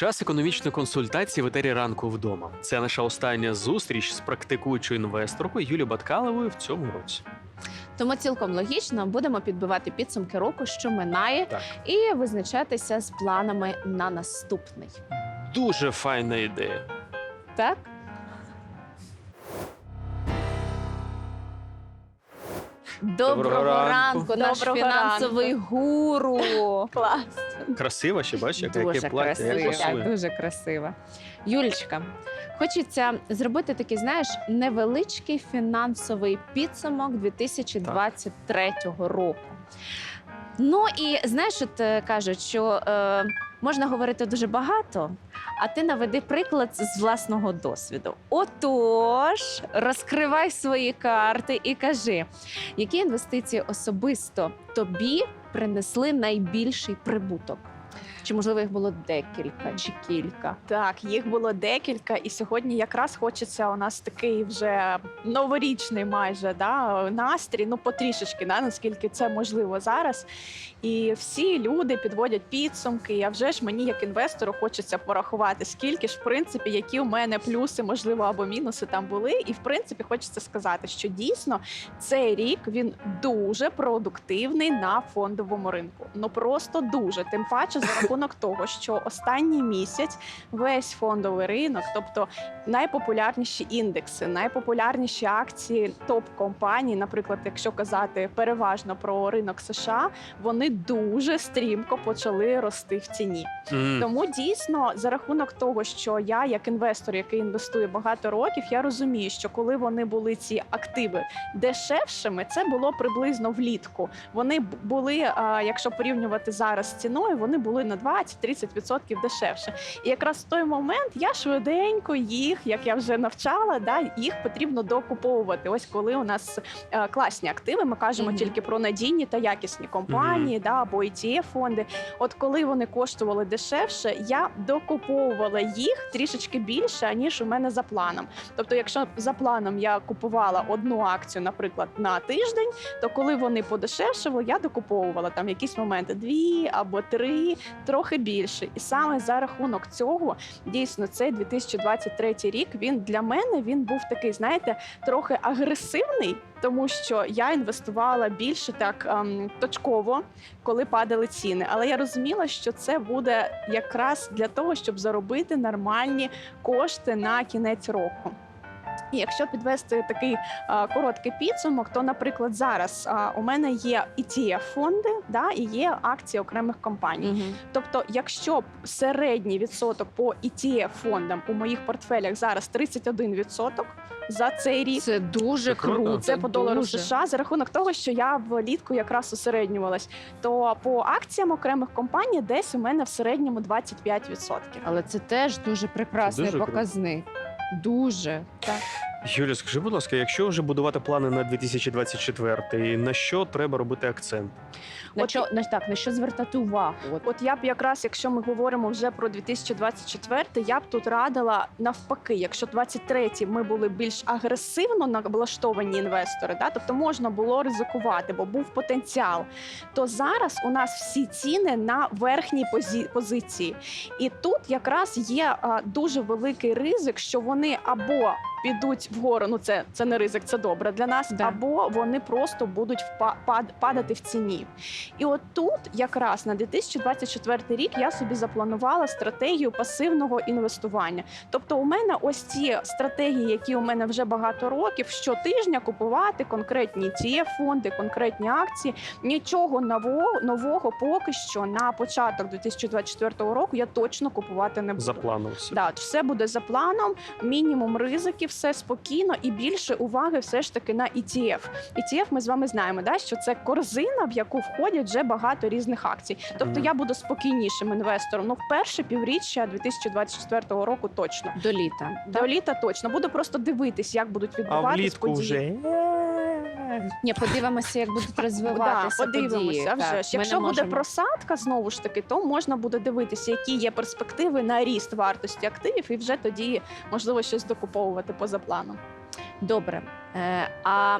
Час економічної консультації в етері ранку вдома. Це наша остання зустріч з практикуючою інвесторкою Юлією Баткаловою в цьому році. Тому цілком логічно будемо підбивати підсумки року, що минає, Так. і визначатися з планами на наступний. Дуже файна ідея. Так? Доброго, Доброго ранку. ранку, наш Доброго фінансовий гуру. Клас. Красива ще бачиш, яке, Дуже яке плаття, як красиво, пасує. дуже красиво. Юлічка, хочеться зробити такий, знаєш, невеличкий фінансовий підсумок 2023 року. Ну і знаєш, от е, кажуть, що е, можна говорити дуже багато, а ти наведи приклад з власного досвіду. Отож, розкривай свої карти і кажи, які інвестиції особисто тобі принесли найбільший прибуток? Чи можливо їх було декілька чи кілька? Так, їх було декілька, і сьогодні якраз хочеться у нас такий вже новорічний майже да, настрій, ну потрішечки, да, наскільки це можливо зараз. І всі люди підводять підсумки. А вже ж мені, як інвестору, хочеться порахувати, скільки ж в принципі, які у мене плюси, можливо, або мінуси там були. І в принципі, хочеться сказати, що дійсно цей рік він дуже продуктивний на фондовому ринку. Ну просто дуже. Тим паче за рахунок того, що останній місяць весь фондовий ринок, тобто найпопулярніші індекси, найпопулярніші акції топ-компаній, наприклад, якщо казати переважно про ринок США, вони дуже стрімко почали рости в ціні. М. Тому дійсно, за рахунок того, що я, як інвестор, який інвестує багато років, я розумію, що коли вони були ці активи дешевшими, це було приблизно влітку. Вони були, якщо порівнювати зараз з ціною, вони були на 20-30% дешевше. І якраз в той момент я швиденько їх, як я вже навчала, да, їх потрібно докуповувати. Ось коли у нас е, класні активи, ми кажемо Мгм. тільки про надійні та якісні компанії, да, або ETF фонди. От коли вони коштували дешевше, я докуповувала їх трішечки більше, аніж у мене за планом. Тобто, якщо за планом я купувала одну акцію, наприклад, на тиждень, то коли вони подешевшали, я докуповувала там якісь моменти дві або три, трохи більше. І саме за рахунок цього дійсно цей 2023 рік він для мене він був такий, знаєте, трохи агресивний. Тому що я інвестувала більше так ем, точково, коли падали ціни. Але я розуміла, що це буде якраз для того, щоб заробити нормальні кошти на кінець року. І якщо підвести такий а, короткий підсумок, то, наприклад, зараз а, у мене є ETF фонди, да, і є акції окремих компаній. Мгм. Тобто, якщо б середній відсоток по ETF фондам у моїх портфелях зараз 31% за цей рік. Це дуже Це круто. круто. Це по долару дуже. США за рахунок того, що я влітку якраз усереднювалась. То по акціям окремих компаній десь у мене в середньому 25%. Але це теж дуже прекрасний Дуже круто. Дуже. Юля, скажи, будь ласка, якщо вже будувати плани на 2024, на що треба робити акцент? На От що на так, на що звертати увагу? От. От я б якраз, якщо ми говоримо вже про 2024, я б тут радила навпаки, якщо 23-й ми були більш агресивно налаштовані інвестори, да, тобто можна було ризикувати, бо був потенціал. То зараз у нас всі ціни на верхній позі- позиції, і тут якраз є а, дуже великий ризик, що вони або підуть вгору, ну це, це не ризик, це добре для нас, Да. або вони просто будуть падати в ціні. І от тут якраз на 2024 рік я собі запланувала стратегію пасивного інвестування. Тобто, у мене ось ці стратегії, які у мене вже багато років, щотижня купувати конкретні ETF фонди, конкретні акції. Нічого нового, нового поки що на початок 2024 року я точно купувати не буду. За планом все. Да, все буде за планом, мінімум ризиків, все спокійно і більше уваги все ж таки на ETF. ETF ми з вами знаємо, да, що це корзина, в яку входять вже багато різних акцій. Тобто я буду спокійнішим інвестором. Ну, в перше півріччя 2024 року точно. До літа. До літа точно буду просто дивитись, як будуть відбуватися відбуватись події. вже. Ні, подивимося, як будуть Да, розвиватися подивимося вже Так, ми Якщо не буде можемо- просадка, знову ж таки, то можна буде дивитися, які є перспективи на ріст вартості активів, і вже тоді можливо щось докуповувати поза планом. Добре. Е, а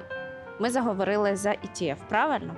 ми заговорили за ETF, правильно?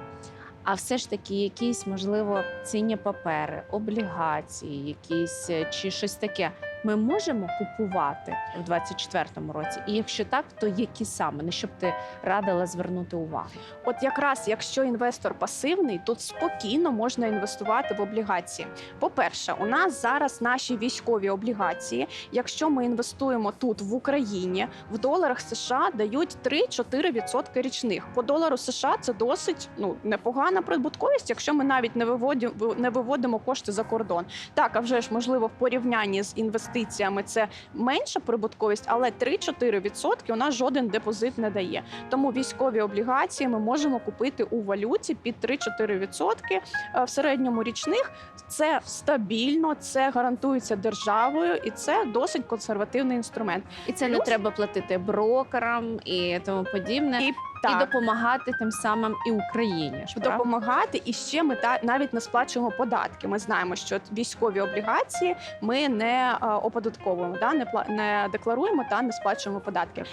а все ж таки якісь, можливо, цінні папери, облігації, якісь е, чи щось таке. Ми можемо купувати в 24-му році, і якщо так, то які саме на що б ти радила звернути увагу? От якраз якщо інвестор пасивний, тут спокійно можна інвестувати в облігації. По-перше, у нас зараз наші військові облігації. Якщо ми інвестуємо тут в Україні, в доларах США дають 3-4% річних. По долару США це досить ну непогана прибутковість, якщо ми навіть не виводимо не виводимо кошти за кордон. Так, а вже ж можливо в порівнянні з інвестиціями це менша прибутковість, але 3-4% у нас жоден депозит не дає. Тому військові облігації ми можемо купити у валюті під 3-4% е, в середньому річних. Це стабільно, це гарантується державою, і це досить консервативний інструмент. І це не треба платити брокерам і тому подібне, І і допомагати тим самим і Україні. ж, правда? допомагати, і ще ми та навіть не сплачуємо податки. Ми знаємо, що військові облігації ми не е, оподатковуємо, да не пла- не декларуємо та не сплачуємо податки.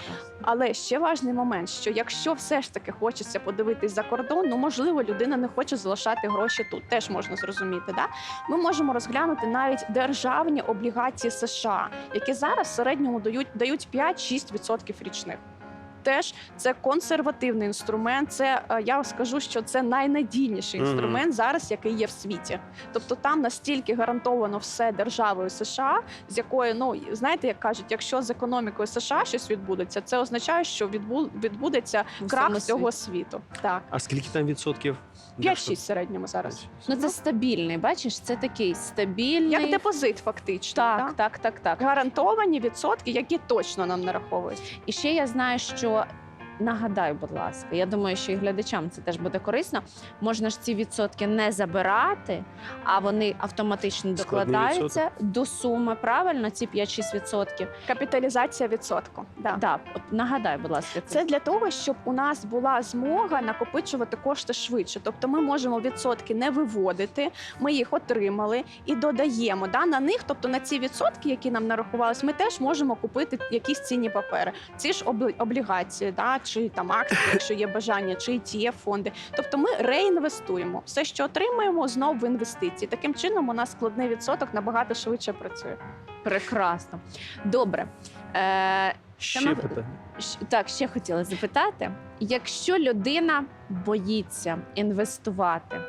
Але ще важний момент, що якщо все ж таки хочеться подивитись за кордон, ну можливо, людина не хоче залишати гроші тут. Теж можна зрозуміти. Да? Ми можемо розглянути навіть державні облігації США, які зараз в середньому дають дають 5-6% річних. Теж це консервативний інструмент. Це е, я скажу, що це найнадійніший інструмент зараз, який є в світі. Тобто там настільки гарантовано все державою США, з якої ну знаєте, як кажуть, якщо з економікою США щось відбудеться, це означає, що відбу- відбудеться крах всього світу. Так, А скільки там відсотків? 5-6 в середньому зараз. Ну це стабільний. Бачиш, це такий стабільний. Як депозит, фактично. так, да? так, так, так. гарантовані відсотки, які точно нам нараховують. І ще я знаю, що 说 нагадай, будь ласка, я думаю, що і глядачам це теж буде корисно. Можна ж ці відсотки не забирати, а вони автоматично Складний докладаються до суми. Правильно, ці 5-6 відсотків. Капіталізація відсотку. Да. Да, от нагадай, будь ласка, Це для того, щоб у нас була змога накопичувати кошти швидше. Тобто ми можемо відсотки не виводити, ми їх отримали і додаємо да, на них. Тобто на ці відсотки, які нам нарахувались, ми теж можемо купити якісь цінні папери. Ці ж обли- облігації, да, чи там акції, якщо є бажання, чи etf фонди. Тобто ми реінвестуємо все, що отримаємо, знову в інвестиції. Таким чином, у нас складний відсоток набагато швидше працює. прекрасно. Добре. Е, Ще Саме- питання. Щ- Так, ще хотіла запитати: якщо людина боїться інвестувати,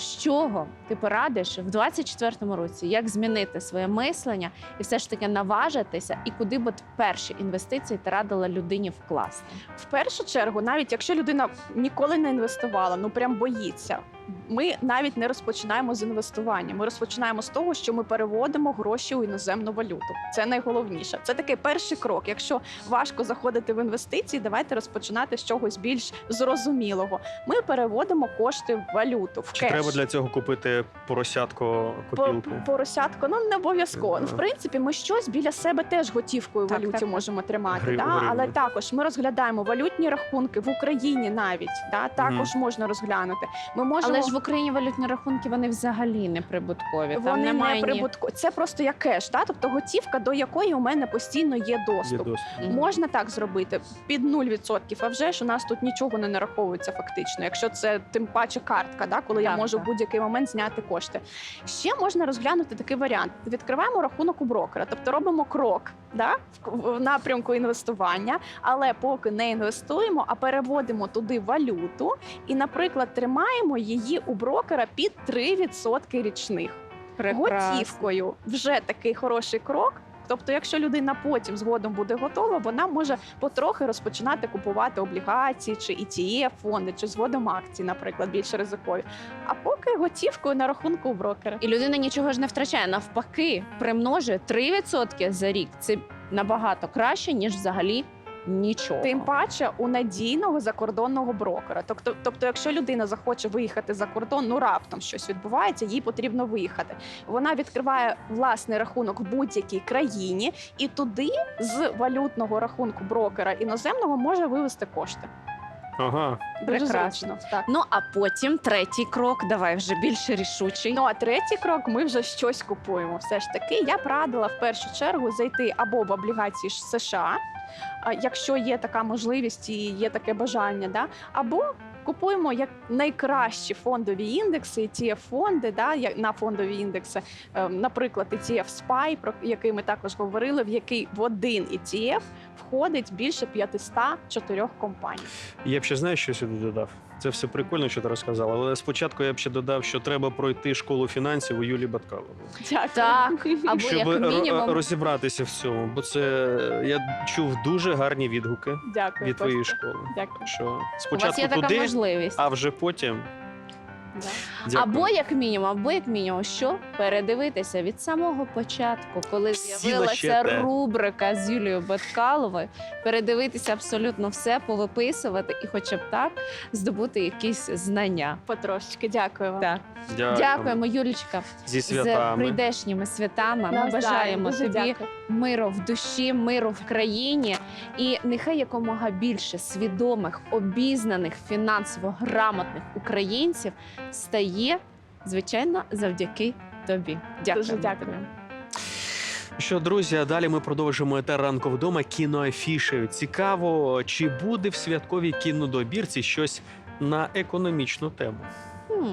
з чого ти порадиш в 24-му році, як змінити своє мислення і все ж таки наважитися, і куди б перші інвестиції ти радила людині вкласти? В першу чергу, навіть якщо людина ніколи не інвестувала, ну прям боїться. Ми навіть не розпочинаємо з інвестування. Ми розпочинаємо з того, що ми переводимо гроші у іноземну валюту. Це найголовніше. Це такий перший крок. Якщо важко заходити в інвестиції, давайте розпочинати з чогось більш зрозумілого. Ми переводимо кошти в валюту. В Чи кеш. треба для цього купити поросятко По- копілку? поросятко, ну не обов'язково. Ну, в принципі, ми щось біля себе теж готівкою Так, валюті так, можемо тримати. Грив- да? гривні. Але також ми розглядаємо валютні рахунки в Україні навіть. Да? Також можна розглянути. Ми можемо Але ж в Україні валютні рахунки вони взагалі не прибуткові. Там вони немає не ні... прибутко. Це просто як кеш, да? тобто готівка, до якої у мене постійно є Є доступ. доступ. Мгм. Можна так зробити під 0%, а вже ж у нас тут нічого не нараховується фактично, якщо це тим паче картка, да, коли я Так, можу так. в будь-який момент зняти кошти. Ще можна розглянути такий варіант: відкриваємо рахунок у брокера, тобто робимо крок да, в- в напрямку інвестування, але поки не інвестуємо, а переводимо туди валюту і, наприклад, тримаємо її у брокера під 3% річних Прекрасно. готівкою вже такий хороший крок. Тобто, якщо людина потім згодом буде готова, вона може потрохи розпочинати купувати облігації чи ETF фонди, чи згодом акції, наприклад, більш ризикові. А поки готівкою на рахунку у брокера. І людина нічого ж не втрачає. Навпаки, примножує 3% за рік. Це набагато краще, ніж взагалі нічого. Тим паче у надійного закордонного брокера. Тобто, тобто, якщо людина захоче виїхати за кордон, ну раптом щось відбувається, їй потрібно виїхати. Вона відкриває власний рахунок в будь-якій країні, і туди з валютного рахунку брокера іноземного може вивести кошти. Ага. Дуже Прекрасно. зручно. Так. Ну а потім третій крок. Давай вже більш рішучий. Ну а третій крок ми вже щось купуємо. Все ж таки, я б радила в першу чергу зайти або в облігації США, а, якщо є така можливість і є таке бажання, да, або купуємо як найкращі фондові індекси, etf фонди, да, як- на фондові індекси. Е, Наприклад, ETF SPY, про який ми також говорили, в який в один ETF входить більше 504 компаній. Я б ще знаю, що сюди додав. Це все прикольно, що ти розказала. Але спочатку я б ще додав, що треба пройти школу фінансів у Юлії Баткалової. Дякую. Так, або щоб як ро- мінімум. розібратися в цьому. Бо це я чув дуже гарні відгуки Дякую. від твоєї Костя. школи. Дякую. Що У вас спочатку є така туди, можливість. а вже потім. Да. Дякую. Або як мінімум, або як мінімум, що передивитися від самого початку, коли Всі з'явилася лащете. рубрика з Юлією Баткаловою, передивитися абсолютно все, повиписувати і, хоча б так, здобути якісь знання. Потрошечки. Дякую вам. Так. Дякую. Дякуємо, Юлічка, Зі з святами. прийдешніми святами. Ми Навзаєм. бажаємо Дуже тобі дякую. миру в душі, миру в країні, і нехай якомога більше свідомих, обізнаних, фінансово грамотних українців стає, звичайно, завдяки тобі. Дякую. Дуже дякую. Що, друзі, а далі ми продовжимо етер ранку вдома кіноафішею. Цікаво, чи буде в святковій кінодобірці щось на економічну тему. Хм.